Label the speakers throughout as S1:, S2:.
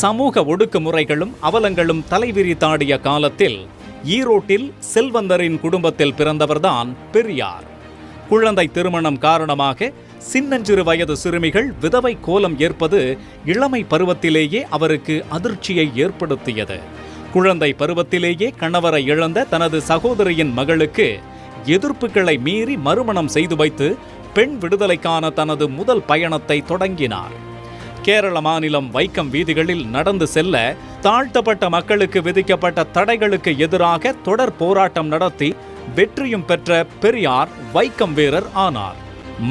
S1: சமூக ஒடுக்குமுறைகளும் அவலங்களும் தலைவிரித்தாடிய காலத்தில் ஈரோட்டில் செல்வந்தரின் குடும்பத்தில் பிறந்தவர்தான் பெரியார். குழந்தை திருமணம் காரணமாக சின்னஞ்சிறு வயது சிறுமிகள் விதவை கோலம் ஏற்பது இளமை பருவத்திலேயே அவருக்கு அதிர்ச்சியை ஏற்படுத்தியது. குழந்தை பருவத்திலேயே கணவரை இழந்த தனது சகோதரியின் மகளுக்கு எதிர்ப்புகளை மீறி மறுமணம் செய்து வைத்து பெண் விடுதலைக்கான தனது முதல் பயணத்தை தொடங்கினார். கேரள மாநிலம் வைக்கம் வீதிகளில் நடந்து செல்ல தாழ்த்தப்பட்ட மக்களுக்கு விதிக்கப்பட்ட தடைகளுக்கு எதிராக தொடர் போராட்டம் நடத்தி வெற்றியும் பெற்ற பெரியார் வைக்கம் வீரர் ஆனார்.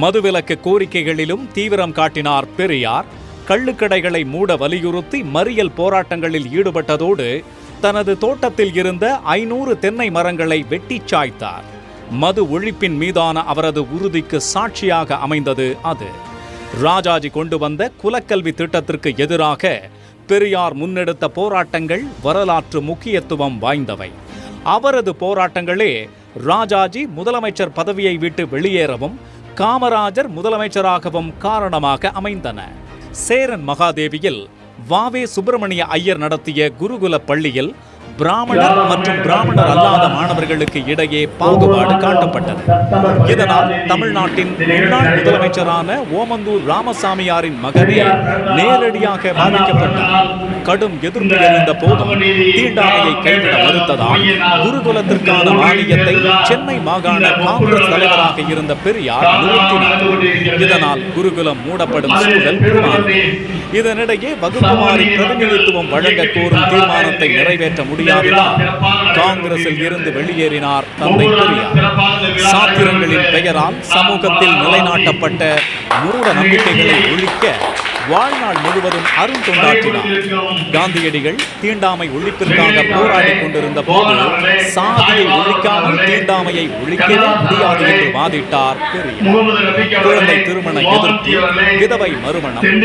S1: மதுவிலக்கு கோரிக்கைகளிலும் தீவிரம் காட்டினார் பெரியார். கள்ளுக்கடைகளை மூட வலியுறுத்தி மறியல் போராட்டங்களில் ஈடுபட்டதோடு தனது தோட்டத்தில் இருந்த ஐநூறு தென்னை மரங்களை வெட்டி சாய்த்தார். மது ஒழிப்பின் மீதான அவரது உறுதிக்கு சாட்சியாக அமைந்தது அது. ராஜாஜி கொண்டு வந்த குலக்கல்வி திட்டத்திற்கு எதிராக பெரியார் முன்னெடுத்த போராட்டங்கள் வரலாற்று முக்கியத்துவம் வாய்ந்தவை. அவரது போராட்டங்களே ராஜாஜி முதலமைச்சர் பதவியை விட்டு வெளியேறவும் காமராஜர் முதலமைச்சராகவும் காரணமாக அமைந்தன. சேரன் மகாதேவியில் வாவே சுப்பிரமணிய ஐயர் நடத்திய குருகுல பள்ளியில் பிராமணர் மற்றும் பிராமணர் அல்லாத மாணவர்களுக்கு இடையே பாகுபாடு காட்டப்பட்டது. இதனால் தமிழ்நாட்டின் முன்னாள் முதலமைச்சரான ஓமந்தூர் ராமசாமியாரின் மகனே நேரடியாக பாதிக்கப்பட்டார் கடும் எதிர்ப்பு எழுந்த போதும் தீண்டாமையை கைவிட மறுத்ததால் குருகுலத்திற்கான மானியத்தை சென்னை மாகாண காங்கிரஸ் தலைவராக இருந்த பெரியார் நிறுத்தினார் இதனால் குருகுலம் மூடப்படும் சூழல் இதனிடையே வகுப்பு மாறி பிரதிநிதித்துவம் வழங்க கோரும் தீர்மானத்தை நிறைவேற்ற முடியாததால் காங்கிரஸில் இருந்து வெளியேறினார் தந்தை பெரியார் சாத்திரங்களின் பெயரால் சமூகத்தில் நிலைநாட்டப்பட்ட மூட நம்பிக்கைகளை ஒழிக்க வாழ்நாள் முழுவதும் அருந்தொண்டாற்றினார் காந்தியடிகள் தீண்டாமை ஒழிப்பிற்காக போராடிக் கொண்டிருந்த போது சாதியை ஒழிக்காமல் தீண்டாமையை ஒழிக்கவே முடியாது என்று வாதிட்டார் பெரியார். குழந்தை திருமண எதிர்ப்பு விதவை மறுமணம் பெண்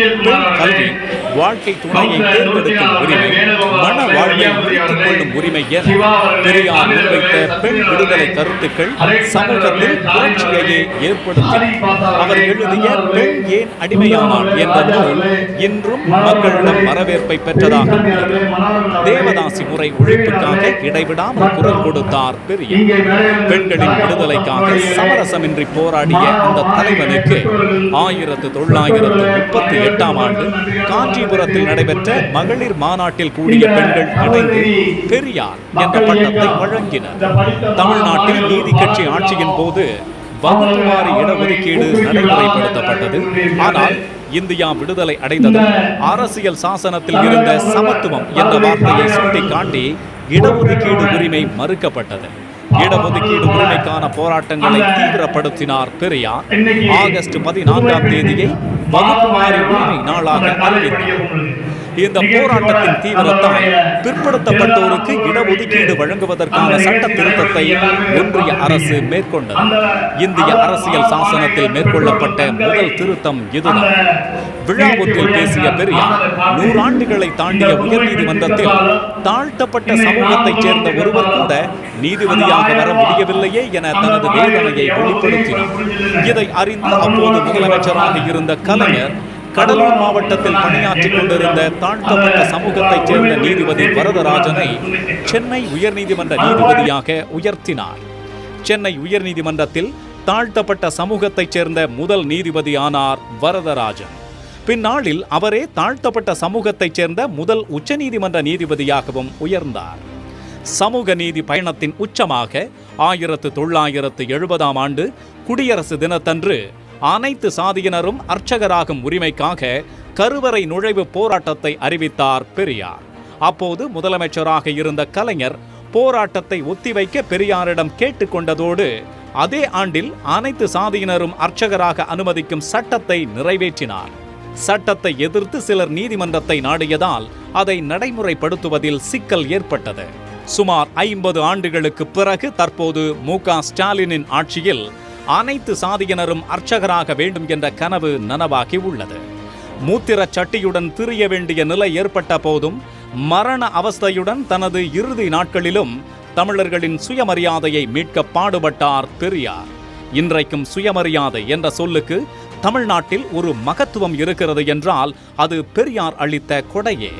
S1: கல்வி வாழ்க்கை துணையை தேர்ந்தெடுக்கும் உரிமை மன வாழ்வை முடித்துக் கொள்ளும் உரிமை என பெரியார் முன்வைத்த பெண் விடுதலை கருத்துக்கள் சமூகத்தில் புரட்சியையே ஏற்படுத்தி அவர் எழுதிய பெண் ஏன் அடிமையானார் என்ற நூல் இன்றும் மக்களிடம் வரவேற்பை பெற்றதாக தேவதாசி முறை ஒழிப்புக்காக இடைவிடாமல் குரல் கொடுத்தார் பெரியார் பெண்களின் விடுதலைக்காக சமரசமின்றி போராடிய அந்த தலைவனுக்கு ஆயிரத்து தொள்ளாயிரத்து முப்பத்தி எட்டாம் ஆண்டு காஞ்சிபுரத்தில் நடைபெற்ற மகளிர் மாநாட்டில் கூடிய பெண்கள் இணைந்து பெரியார் என்ற பட்டத்தை வழங்கினர். தமிழ்நாட்டில் நீதி கட்சி ஆட்சியின் போது வகுப்புவாரி இடஒதுக்கீடு நடைமுறைப்படுத்தப்பட்டது. ஆனால் இந்தியா விடுதலை அடைந்தது அரசியல் சாசனத்தில் இருந்த சமத்துவம் என்ற வார்த்தையை சுட்டிக்காட்டி இடஒதுக்கீடு உரிமை மறுக்கப்பட்டது. இடஒதுக்கீடு உரிமைக்கான போராட்டங்களை தீவிரப்படுத்தினார் பெரியார். ஆகஸ்ட் பதினான்காம் தேதியை வகுப்புவாரி உரிமை நாளாக அறிவித்தார். இந்த போராட்டத்தின் தீவிரத்தால் பிற்படுத்தப்பட்டோருக்கு இடஒதுக்கீடு வழங்குவதற்கான சட்ட திருத்தத்தை ஒன்றிய அரசு மேற்கொண்டது. இந்திய அரசியல் சாசனத்தில் மேற்கொள்ளப்பட்ட முதல் திருத்தம் இதுதான். விழா ஒன்றில் பேசிய பெரியார் நூறாண்டுகளை தாண்டிய உயர்நீதிமன்றத்தில் தாழ்த்தப்பட்ட சமூகத்தைச் சேர்ந்த ஒருவர் கூட நீதிபதியாக வர முடியவில்லையே என தனது வேதனையை வெளிப்படுத்தினார். இதை அறிந்து அப்போது முதலமைச்சராக இருந்த கலைஞர் கடலூர் மாவட்டத்தில் பணியாற்றிக் கொண்டிருந்த தாழ்த்தப்பட்ட சமூகத்தைச் சேர்ந்த நீதிபதி வரதராஜனை சென்னை உயர்நீதிமன்ற நீதிபதியாக உயர்த்தினார். சென்னை உயர்நீதிமன்றத்தில் தாழ்த்தப்பட்ட சமூகத்தைச் சேர்ந்த முதல் நீதிபதி ஆனார் வரதராஜன். பின்னாளில் அவரே தாழ்த்தப்பட்ட சமூகத்தைச் சேர்ந்த முதல் உச்சநீதிமன்ற நீதிபதியாகவும் உயர்ந்தார். சமூக நீதி பயணத்தின் உச்சமாக ஆயிரத்து தொள்ளாயிரத்து எழுபதாம் ஆண்டு குடியரசு தினத்தன்று அனைத்து சாதியினரும் அர்ச்சகராகும் உரிமைக்காக கருவறை நுழைவு போராட்டத்தை அறிவித்தார் பெரியார். அப்போது முதலமைச்சராக இருந்த கலைஞர் போராட்டத்தை ஒத்திவைக்க பெரியாரிடம் கேட்டுக்கொண்டதோடு அதே ஆண்டில் அனைத்து சாதியினரும் அர்ச்சகராக அனுமதிக்கும் சட்டத்தை நிறைவேற்றினார். சட்டத்தை எதிர்த்து சிலர் நீதிமன்றத்தை நாடியதால் அதை நடைமுறைப்படுத்துவதில் சிக்கல் ஏற்பட்டது. சுமார் ஐம்பது ஆண்டுகளுக்கு பிறகு தற்போது மு க ஸ்டாலினின் ஆட்சியில் அனைத்து சாதியினரும் அர்ச்சகராக வேண்டும் என்ற கனவு நனவாகி உள்ளது. மூத்திரச் சட்டியுடன் திரிய வேண்டிய நிலை ஏற்பட்ட போதும் மரண அவஸ்தையுடன் தனது இறுதி நாட்களிலும் தமிழர்களின் சுயமரியாதையை மீட்க பாடுபட்டார் பெரியார். இன்றைக்கும் சுயமரியாதை என்ற சொல்லுக்கு தமிழ்நாட்டில் ஒரு மகத்துவம் இருக்கிறது என்றால் அது பெரியார் அளித்த கொடையே.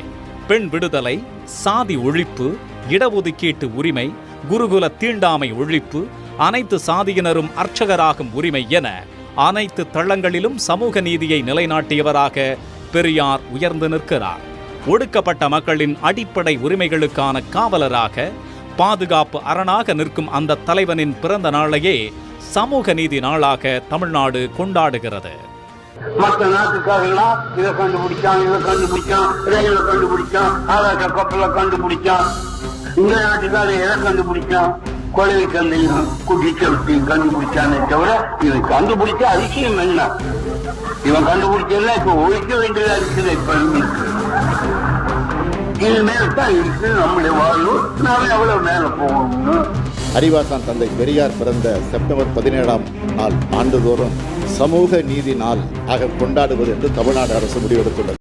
S1: பெண் விடுதலை சாதி ஒழிப்பு இடஒதுக்கீட்டு உரிமை குருகுல தீண்டாமை ஒழிப்பு அனைத்து சாதியினரும் அர்ச்சகராகும் உரிமை என அனைத்து தளங்களிலும் சமூக நீதியை நிலைநாட்டியவராக பெரியார் உயர்ந்து நிற்கிறார். ஒடுக்கப்பட்ட மக்களின் அடிப்படை உரிமைகளுக்கான காவலராக பாதுகாப்பு அரணாக நிற்கும் அந்த தலைவனின் பிறந்த நாளையே சமூக நீதி நாளாக தமிழ்நாடு கொண்டாடுகிறது.
S2: மற்ற நாட்டுக்காரெல்லாம் இதை கண்டுபிடிச்சான் இதை கண்டுபிடிச்சான் ரயில கண்டுபிடிச்சான் ஆகாச கப்பலை கண்டுபிடிச்சான். இந்த நாட்டுக்காரர் எதை கண்டுபிடிச்சான்? கொலை கந்தையும் குட்டிச்சவத்தையும் கண்டுபிடிச்சானே தவிர இவன் கண்டுபிடிச்ச அதிசயம் என்ன? இவன் கண்டுபிடிச்சதெல்லாம் இப்ப ஒழிக்க வேண்டியதா இருக்குது இப்ப இனிமேல் தான் இருக்கு நம்முடைய வாழ்வு. நாம எவ்வளவு மேல போகணும்னு?
S3: அறிவாசான் தந்தை பெரியார் பிறந்த செப்டம்பர் பதினேழாம் நாள் ஆண்டுதோறும் சமூக நீதி நாள் ஆக கொண்டாடுவது என்று தமிழ்நாடு அரசு முடிவெடுத்துள்ளது.